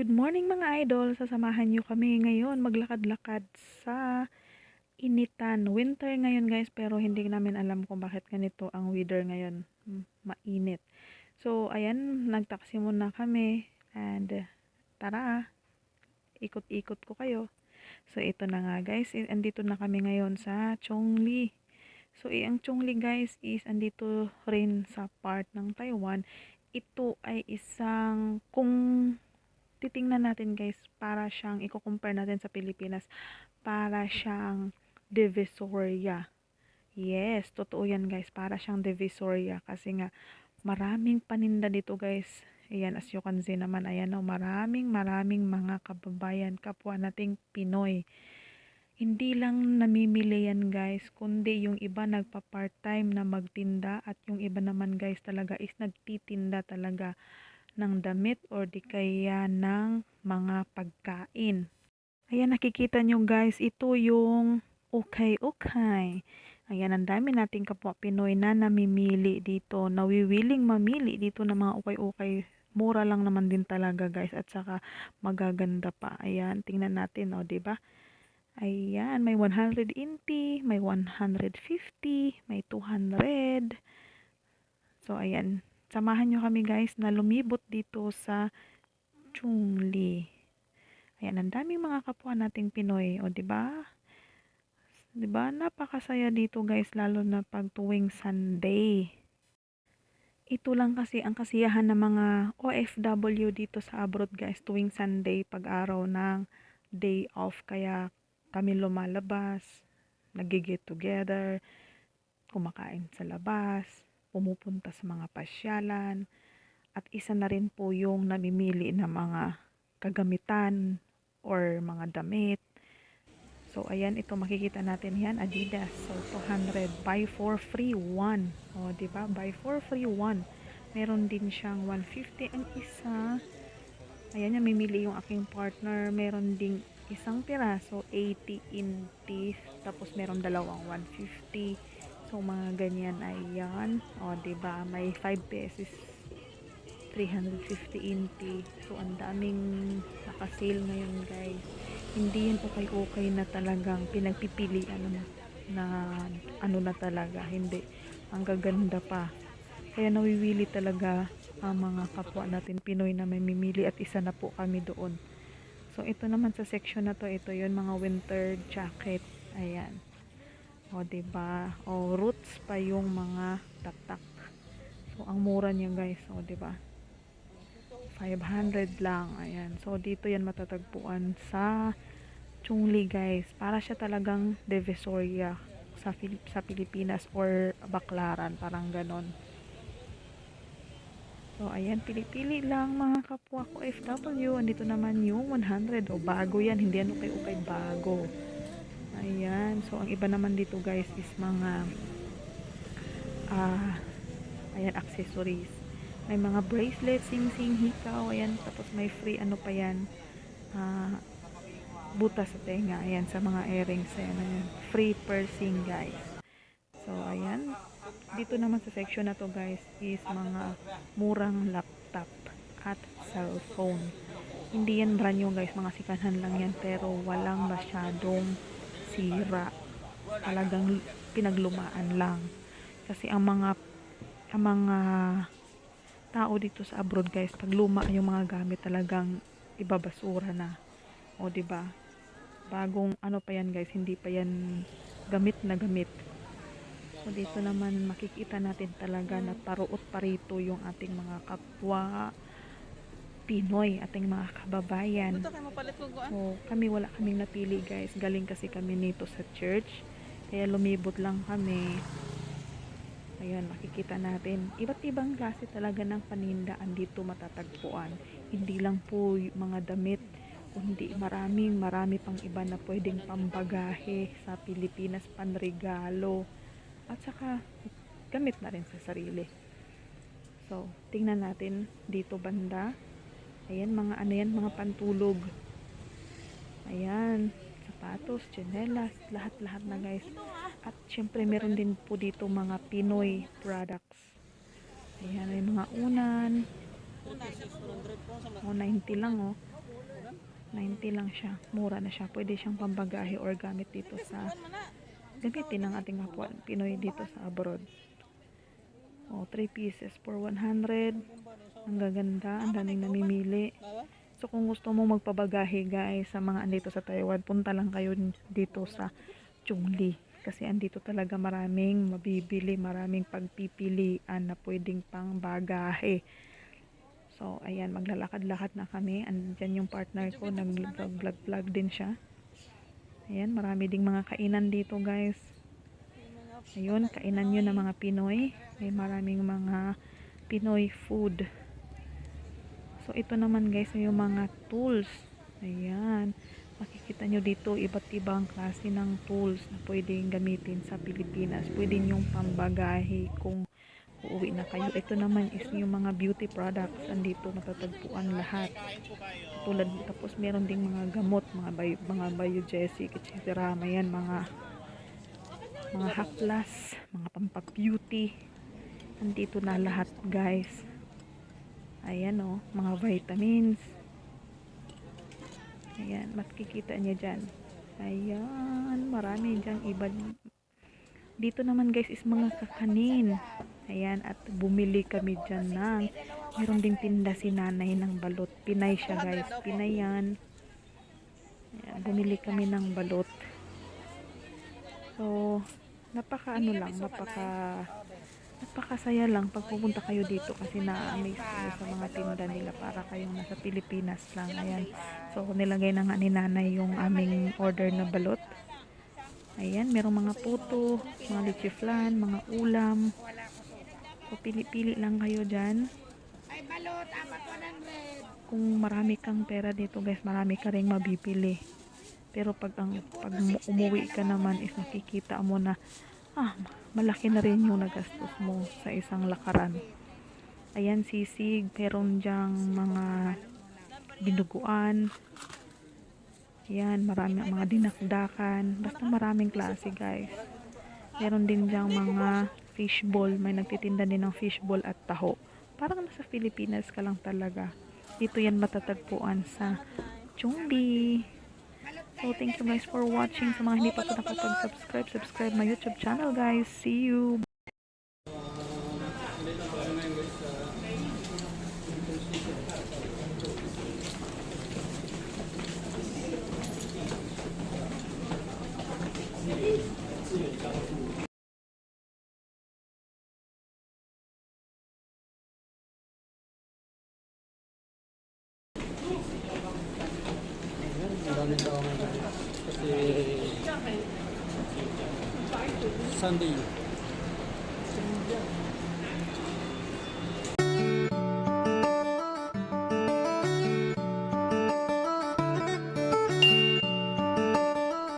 Good morning mga idol! Sasamahan nyo kami ngayon maglakad-lakad sa initan. Winter ngayon guys pero hindi namin alam kung bakit ganito ang weather ngayon. Mm, Mainit. So ayan, nagtaksi muna kami and uh, tara, ikot-ikot ko kayo. So ito na nga guys, I- andito na kami ngayon sa Chongli. So eh, ang Chongli guys is andito rin sa part ng Taiwan. Ito ay isang kung titingnan natin guys, para siyang, i-compare natin sa Pilipinas, para siyang Divisoria. Yes, totoo yan guys, para siyang Divisoria. Kasi nga, maraming paninda dito guys. Ayan, as you can see naman, ayan o, maraming maraming mga kababayan, kapwa nating Pinoy. Hindi lang namimili yan guys, kundi yung iba nagpa-part-time na magtinda at yung iba naman guys talaga is nagtitinda talaga ng damit or di kaya ng mga pagkain. Ayan, nakikita nyo guys, ito yung okay-okay. Ayan, ang dami nating kapwa Pinoy na namimili dito, nawiwiling mamili dito ng mga okay-okay. Mura lang naman din talaga guys at saka magaganda pa. Ayan, tingnan natin, o, 'di ba? Ayan, may 100 inti, may 150, may 200. So, ayan. Samahan nyo kami guys na lumibot dito sa Chungli. Ayan, ang daming mga kapwa nating Pinoy. O, ba? Di ba? Napakasaya dito guys, lalo na pag tuwing Sunday. Ito lang kasi ang kasiyahan ng mga OFW dito sa abroad guys, tuwing Sunday, pag araw ng day off. Kaya kami lumalabas, nagigit together, kumakain sa labas, pumupunta sa mga pasyalan, at isa na rin po yung namimili ng mga kagamitan or mga damit. So, ayan, ito makikita natin yan, Adidas. So, 200, buy for free, 1. O, di ba? Buy for free, 1. Meron din siyang 150 ang isa. Ayan, yan, mimili yung aking partner. Meron ding isang piraso, 80 inti. Tapos, meron dalawang 150. So, mga ganyan, ayan. O, di ba? May 5 pesos 350 inti. So, ang daming nakasale ngayon, guys. Hindi yan okay-okay na talagang pinagpipili ano na, na ano na talaga. Hindi. Ang gaganda pa. Kaya nawiwili talaga ang mga kapwa natin Pinoy na may mimili at isa na po kami doon. So, ito naman sa section na to, ito yon mga winter jacket. Ayan. O, ba? O, roots pa yung mga tatak. So, ang mura niya, guys. O, ba? 500 lang. Ayan. So, dito yan matatagpuan sa Chungli, guys. Para siya talagang Divisoria sa, Filip sa Pilipinas or Baklaran. Parang ganon. So, ayan. Pili-pili lang mga kapwa ko FW. Andito naman yung 100. O, bago yan. Hindi ano kayo kay bago. Ayan. So, ang iba naman dito, guys, is mga ah, ayan, accessories. May mga bracelets, sing-sing, hikaw, ayan. Tapos may free, ano pa yan, ah, butas sa tenga, ayan, sa mga earrings, ayan, ayan. Free piercing, guys. So, ayan. Dito naman sa section na to, guys, is mga murang laptop at cellphone. Hindi yan brand new, guys. Mga sikanhan lang yan, pero walang masyadong sira. Talagang pinaglumaan lang. Kasi ang mga ang mga tao dito sa abroad guys, pag luma yung mga gamit talagang ibabasura na. O 'di ba? Bagong ano pa yan guys, hindi pa yan gamit na gamit. So dito naman makikita natin talaga na paruot parito yung ating mga kapwa Pinoy, ating mga kababayan. So, kami wala kaming napili guys. Galing kasi kami nito sa church. Kaya lumibot lang kami. Ayan, makikita natin. Iba't ibang klase talaga ng panindaan dito matatagpuan. Hindi lang po mga damit, kundi maraming marami pang iba na pwedeng pambagahe sa Pilipinas, panregalo. At saka, gamit na rin sa sarili. So, tingnan natin dito banda. Ayan, mga ano yan, mga pantulog. Ayan, sapatos, tsinelas, lahat-lahat na guys. At syempre meron din po dito mga Pinoy products. Ayan, may mga unan. O, 90 lang oh. 90 lang siya. Mura na siya. Pwede siyang pambagahe or gamit dito sa gamitin ng ating kapwa Pinoy dito sa abroad. O, 3 pieces for 100. Ang gaganda. Ang daming namimili. So, kung gusto mo magpabagahe guys sa mga andito sa Taiwan, punta lang kayo dito sa Chungli. Kasi andito talaga maraming mabibili, maraming pagpipilian na pwedeng pang bagahe. So, ayan, maglalakad-lakad na kami. Andyan yung partner ko, nag-vlog-vlog din siya. Ayan, marami ding mga kainan dito guys. Ayun, kainan yun ng mga Pinoy. May maraming mga Pinoy food. So, ito naman guys, yung mga tools. Ayan. Makikita nyo dito, iba't ibang klase ng tools na pwedeng gamitin sa Pilipinas. Pwede yung pambagahe kung uuwi na kayo. Ito naman is yung mga beauty products. Andito matatagpuan lahat. Tulad, tapos meron ding mga gamot, mga bio, mga biogesic, etc. Ayan, mga mga haplas, mga pampabeauty. Andito na lahat, guys. Ayan oh, mga vitamins. Ayan, makikita niya dyan. Ayan, marami dyan iba. Dito naman guys is mga kakanin. Ayan, at bumili kami dyan ng, meron ding tinda si nanay ng balot. Pinay siya guys, pinay yan. Ayan, bumili kami ng balot. So, napaka ano lang, napaka napakasaya lang pag pupunta kayo dito kasi na-amaze kayo sa mga tinda nila para kayong nasa Pilipinas lang. Ayan. So, nilagay na nga ni nanay yung aming order na balot. Ayan, merong mga puto, mga leche flan, mga ulam. So, pili-pili lang kayo dyan. Ay, balot, apat 100. Kung marami kang pera dito guys, marami ka rin mabibili. Pero pag, ang, pag mu- umuwi ka naman is nakikita mo na ah, malaki na rin yung nagastos mo sa isang lakaran. Ayan, sisig. Meron dyang mga dinuguan. Ayan, marami mga dinakdakan. Basta maraming klase, guys. Meron din dyang mga fishball. May nagtitinda din ng fishball at taho. Parang nasa Pilipinas ka lang talaga. Dito yan matatagpuan sa Chumbi. So, thank you guys for watching. Sa mga hindi pa po nakapag-subscribe, subscribe my YouTube channel, guys. See you! Maraming tao ngayon. Kasi Sunday.